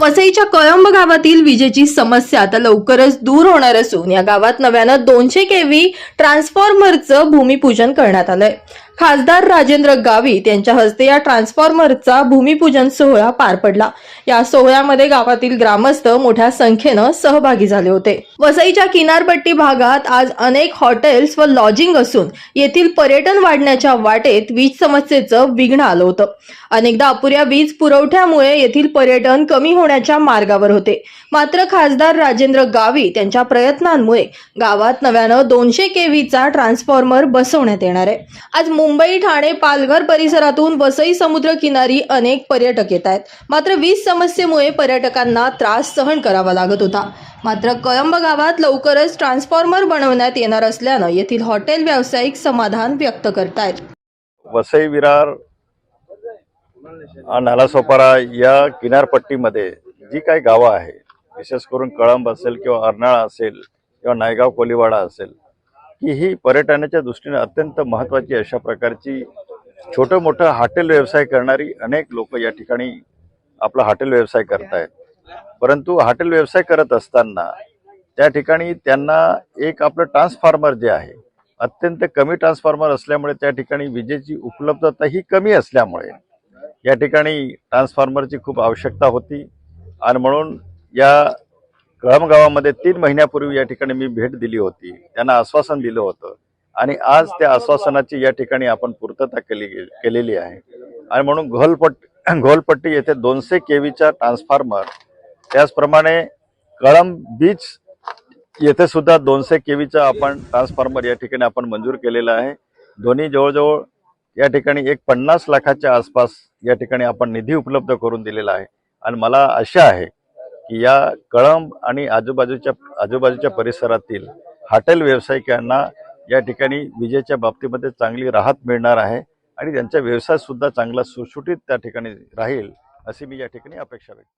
वसईच्या कळंब गावातील विजेची समस्या आता लवकरच दूर होणार असून या गावात नव्यानं दोनशे केव्ही ट्रान्सफॉर्मरचं भूमिपूजन करण्यात आलंय. खासदार राजेंद्र गावित यांच्या हस्ते या ट्रान्सफॉर्मरचा भूमिपूजन सोहळा पार पडला. या सोहळ्यामध्ये गावातील ग्रामस्थ मोठ्या संख्येनं सहभागी झाले होते. वसईच्या किनारपट्टी भागात आज अनेक हॉटेल्स व लॉजिंग असून येथील पर्यटन वाढण्याच्या वाटेत वीज समस्येचं विघ्न आलं होतं. अनेकदा अपुऱ्या वीज पुरवठ्यामुळे येथील पर्यटन कमी होण्याच्या मार्गावर होते. मात्र खासदार राजेंद्र गावित यांच्या प्रयत्नांमुळे गावात नव्यानं दोनशे केव्हीचा ट्रान्सफॉर्मर बसवण्यात येणार आहे. आज मुंबई मुंबई ठाणे पालघर परिसरातून वसई समुद्र किनारी अनेक पर्यटक येत आहेत. मात्र वीज समस्येमुळे पर्यटकांना त्रास सहन करावा लागत होता. मात्र कळंब गावात लवकरच ट्रान्सफॉर्मर बनवण्यात येणार असल्यानं येथील हॉटेल व्यावसायिक समाधान व्यक्त करतायत. वसई विरार नालासोपारा या किनारपट्टीमध्ये जी काही गावं आहे विशेष करून कळंब असेल किंवा अर्नाळा असेल किंवा नायगाव कोलीवाडा असेल की ही पर्यटनाच्या दृष्टीने अत्यंत महत्त्वाची अशा प्रकारची छोटं मोठं हॉटेल व्यवसाय करणारी अनेक लोक या ठिकाणी आपला हॉटेल व्यवसाय करतायत. परंतु हॉटेल व्यवसाय करत असताना त्या ठिकाणी त्यांना एक आपलं ट्रान्सफॉर्मर जे आहे अत्यंत कमी ट्रान्सफॉर्मर असल्यामुळे त्या ठिकाणी विजेची उपलब्धता ही कमी असल्यामुळे या ठिकाणी ट्रान्सफॉर्मरची खूप आवश्यकता होती. आणि म्हणून या कळमगावामध्ये तीन महिन्यापूर्वी या ठिकाणी मी भेट दिली होती. त्यांना आश्वासन दिलं होतं. आणि आज त्या आश्वासनाची या ठिकाणी आपण पूर्तता केली केलेली आहे. आणि म्हणून घोलपट्ट घोलपट्टी येथे दोनशे केवीचा ट्रान्सफॉर्मर त्याचप्रमाणे कळम बीच येथे सुद्धा दोनशे केवीचा आपण ट्रान्सफॉर्मर या ठिकाणी आपण मंजूर केलेला आहे. दोन्ही जवळजवळ या ठिकाणी एक पन्नास लाखाच्या आसपास या ठिकाणी आपण निधी उपलब्ध करून दिलेला आहे. आणि मला आशा आहे की या कळंब आणि आजूबाजूच्या आजूबाजूच्या परिसरातील हॉटेल व्यावसायिकांना या ठिकाणी विजेच्या बाबतीमध्ये चांगली राहत मिळणार आहे आणि त्यांचा व्यवसाय सुद्धा चांगला सुटसुटीत त्या ठिकाणी राहील अशी मी या ठिकाणी अपेक्षा व्यक्त